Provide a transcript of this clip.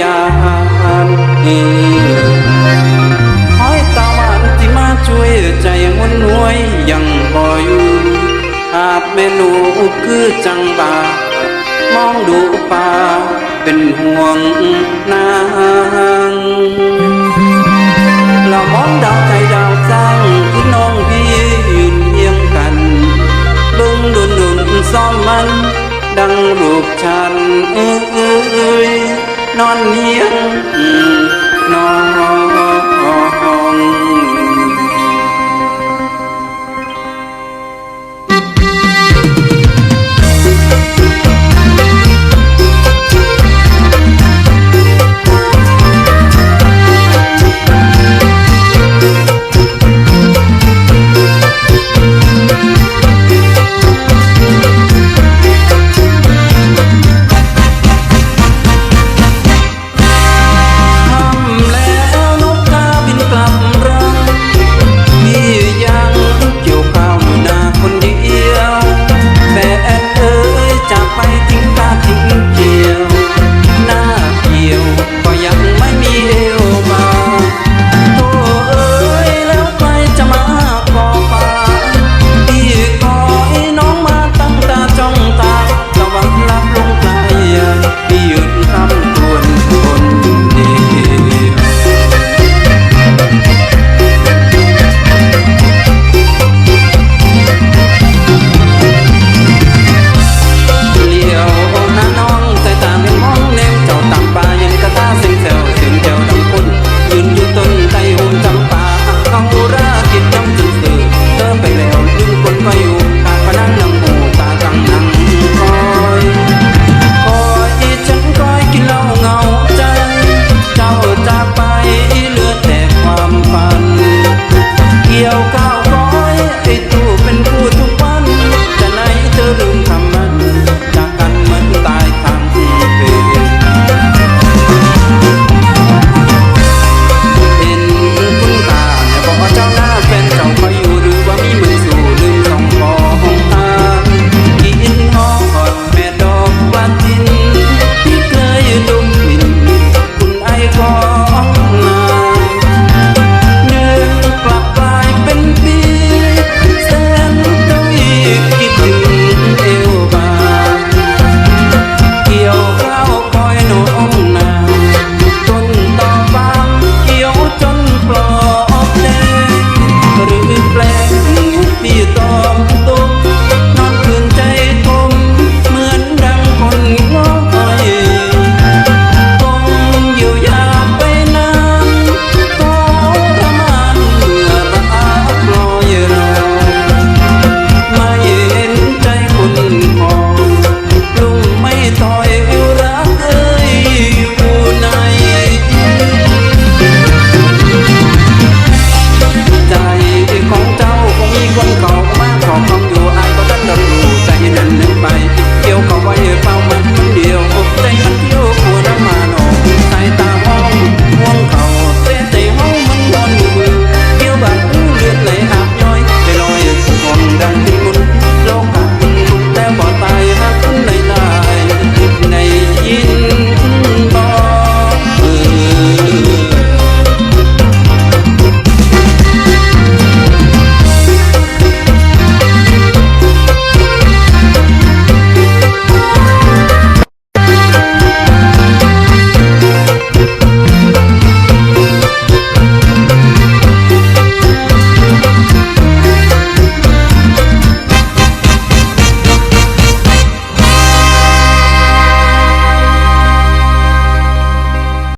ยานห้อยตาหวานที่มาช่วยใจมันหวยยังบ่อยู่อาจเมนูคือจังบามองดูป่าเป็นห่วงนางเรามองดาวใจดาวสร้างที่น้องพี่ยืนเยียงกันบึงดุนดุนซ้อมมันดังรูปฉันเอ้ย นอนเลียง